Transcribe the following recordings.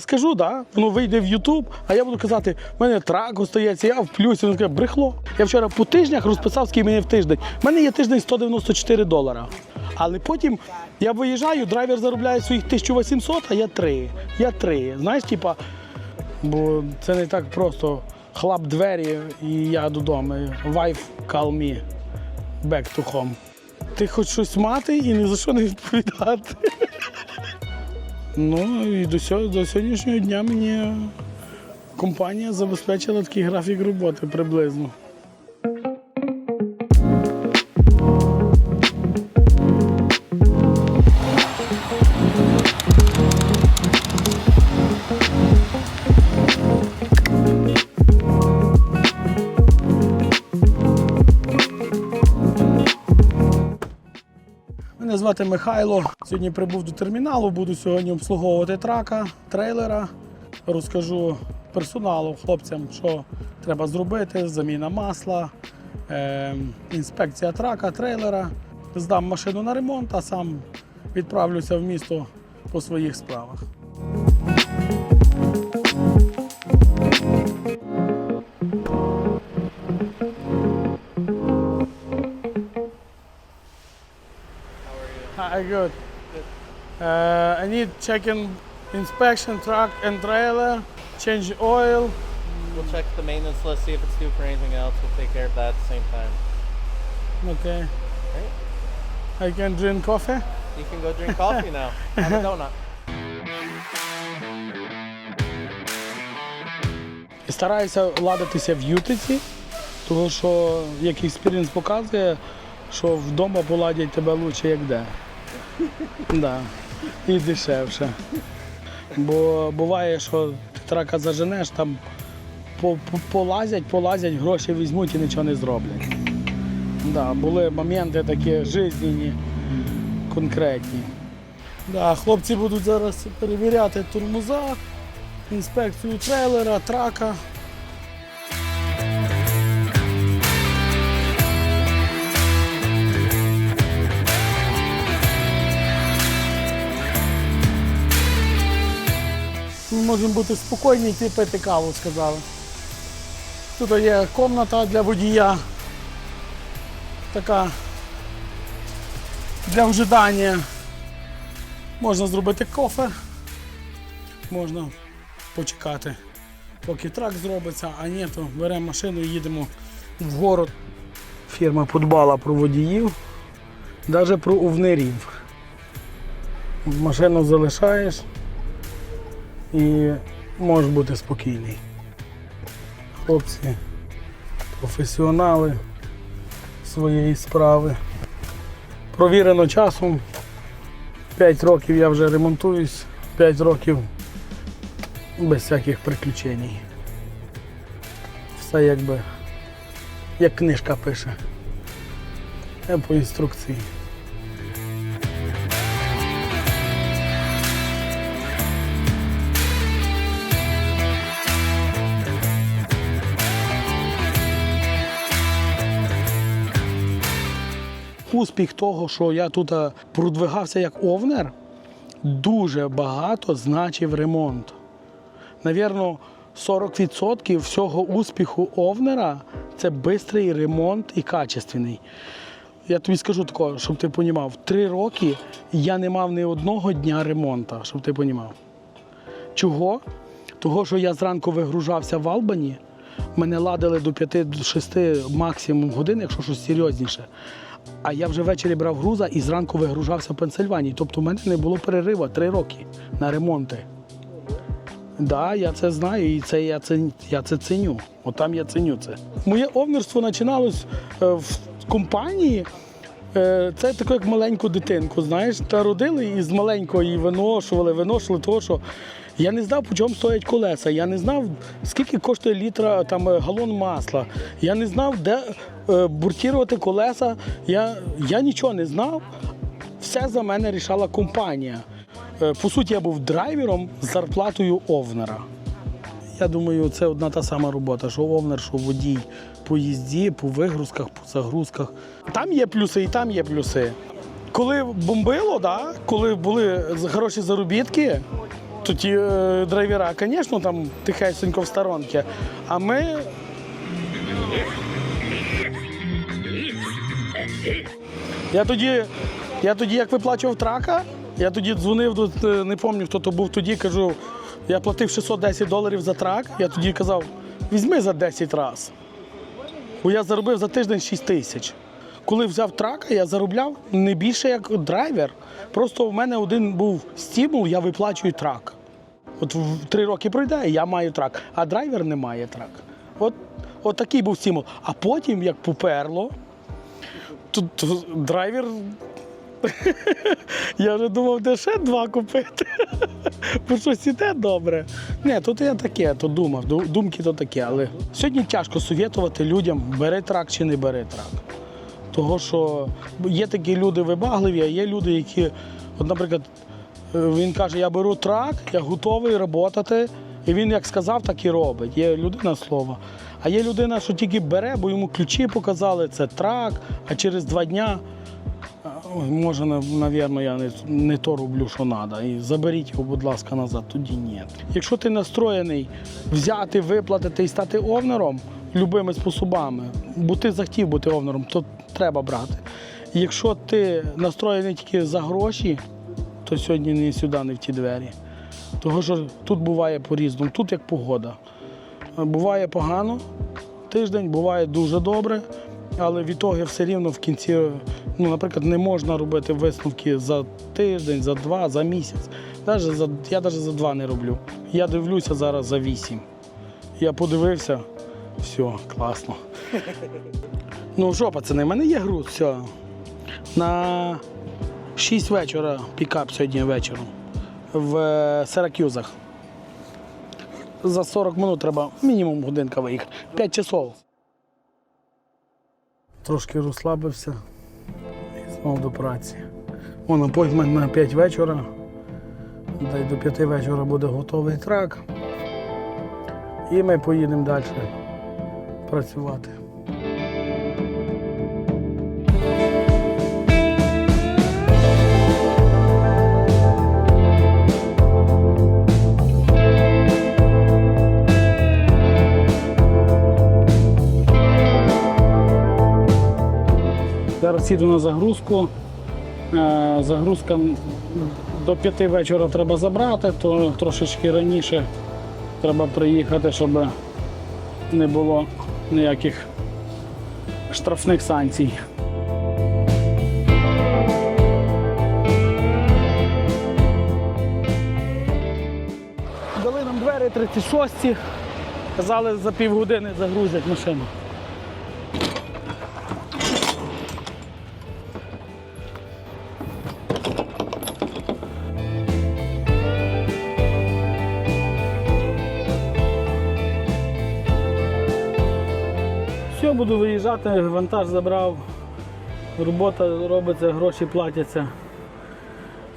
скажу, да, воно вийде в Ютуб, а я буду казати, в мене трак остається, я в плюсі. Він каже, брехло. Я вчора по тижнях розписав, скільки мені в тиждень. У мене є тиждень 194 долара. Але потім я виїжджаю, драйвер заробляє своїх 1800, а я 3. Я 3. Знаєш, типа, бо це не так просто. Хлап двері і я додому. Wife call me back to home. Ти хоч щось мати і ні за що не відповідати. Ну і до, сьо- до сьогоднішнього дня мені компанія забезпечила такий графік роботи приблизно. Мене звати Михайло. Сьогодні прибув до терміналу. Буду сьогодні обслуговувати трака, трейлера. Розкажу персоналу, хлопцям, що треба зробити: заміна масла, е, інспекція трака, трейлера. Здам машину на ремонт, а сам відправлюся в місто по своїх справах. Hi, good. Uh, I need checking inspection truck and trailer, change oil. We'll check the maintenance list, see if it's due for anything else. We'll take care of that at the same time. Okay. Great. I can drink coffee. You can go drink coffee now. Have a donut. Стараюся ладитися в ютиці, тому що як експірієнс показує, що вдома поладять тебе краще, як де. Да. І дешевше. Бо буває, що ти трака заженеш, там по- по- полазять, полазять, гроші візьмуть і нічого не зроблять. Да, були моменти такі жизненні, конкретні. Да, хлопці будуть зараз перевіряти тормоза, інспекцію трейлера, трака. Ми можемо бути спокійні йти пити каву, сказали. Тут є кімната для водія. Така для вжидання. Можна зробити кофе, можна почекати, поки трак зробиться, а ні, то беремо машину і їдемо в город. Фірма подбала про водіїв, навіть про увнерів. Машину залишаєш і можеш бути спокійний. Хлопці, професіонали своєї справи. Провірено часом. 5 років я вже ремонтуюсь, 5 років без всяких приключень. Все якби як книжка пише. Я по інструкції. Успіх того, що я тут е, продвигався як овнер, дуже багато значив ремонт. Навірно, 40% всього успіху овнера це швидкий ремонт і качественний. Я тобі скажу такого, щоб ти розумів, три роки я не мав ні одного дня ремонту, щоб ти розумів. Чого? Того, що я зранку вигружався в Албані, мене ладили до 5-6 максимум годин, якщо щось серйозніше. А я вже ввечері брав груза і зранку вигружався в Пенсильванії. Тобто в мене не було перериву три роки на ремонти. Так, да, я це знаю і це я це, я це ценю. От я ценю це. Моє овнерство починалось е, в компанії. Е, Це таке, як маленьку дитинку, знаєш, та родили і з маленького виношували, виношували того, що я не знав, по чому стоять колеса. Я не знав, скільки коштує літра там е, галон масла. Я не знав, де буртірувати колеса. Я, я нічого не знав. Все за мене рішала компанія. Е, По суті, я був драйвером з зарплатою овнера. Я думаю, це одна та сама робота, що овнер, що водій по їзді, по вигрузках, по загрузках. Там є плюси і там є плюси. Коли бомбило, да, коли були хороші заробітки, тоді е, драйвера, звісно, там тихесенько в сторонці. А ми. Я тоді, я тоді, як виплачував трака, я тоді дзвонив е, не пам'ятаю, хто то був тоді, кажу, я платив 610 доларів за трак. Я тоді казав, візьми за 10 разів. Бо я заробив за тиждень 6 тисяч. Коли взяв трака, я заробляв не більше як драйвер. Просто в мене один був стимул, я виплачую трак. От три роки пройде, я маю трак, а драйвер не має трак. От, от такий був стимул. А потім, як поперло, тут драйвер. Я вже думав, де ще два купити. Бо щось іде добре. Ні, тут я таке, то думав, думки то таке. Але сьогодні тяжко совєтувати людям, бери трак чи не бери трак. Того, що є такі люди вибагливі, а є люди, які, от, наприклад, е, він каже, я беру трак, я готовий працювати. І він як сказав, так і робить. Є людина слова. А є людина, що тільки бере, бо йому ключі показали, це трак, а через два дня може, напевно, я не, не то роблю, що треба. І заберіть його, будь ласка, назад, тоді ні. Якщо ти настроєний взяти, виплатити і стати овнером любими способами, бо ти захотів бути овнером, то треба брати. Якщо ти настроєний тільки за гроші, то сьогодні не сюди, не в ті двері. Тому що тут буває по-різному, тут як погода. Буває погано тиждень, буває дуже добре, але в ітоги все рівно в кінці, ну, наприклад, не можна робити висновки за тиждень, за два, за місяць. Даже за, я навіть за два не роблю. Я дивлюся зараз за вісім. Я подивився, все, класно. Ну що, пацани, в мене є груз, все. На 6 вечора пікап сьогодні вечором в е, Сиракюзах. За 40 минут треба мінімум годинка виїхати. 5 часов. Трошки розслабився і знову до праці. Вон апойтмент на 5 вечора. Дай до 5 вечора буде готовий трак. І ми поїдемо далі працювати. Їду на загрузку. Е, Загрузка до п'яти вечора треба забрати, то трошечки раніше треба приїхати, щоб не було ніяких штрафних санкцій. Дали нам двері 36. Казали, за півгодини загрузять машину. Буду виїжджати, вантаж забрав, робота робиться, гроші платяться.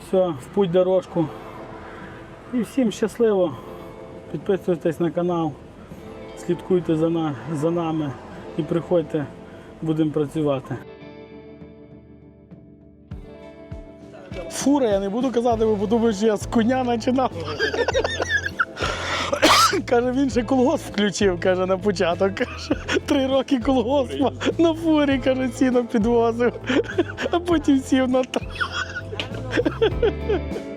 Все, в путь дорожку. І всім щасливо. Підписуйтесь на канал, слідкуйте за, на, за нами і приходьте, будемо працювати. Фура, я не буду казати, бо подумаєш, що я з коня починав. Каже, він ще колгосп включив, каже, на початок. Каже, три роки колгоспа на фурі, каже, сіно підвозив, а потім сів на трак.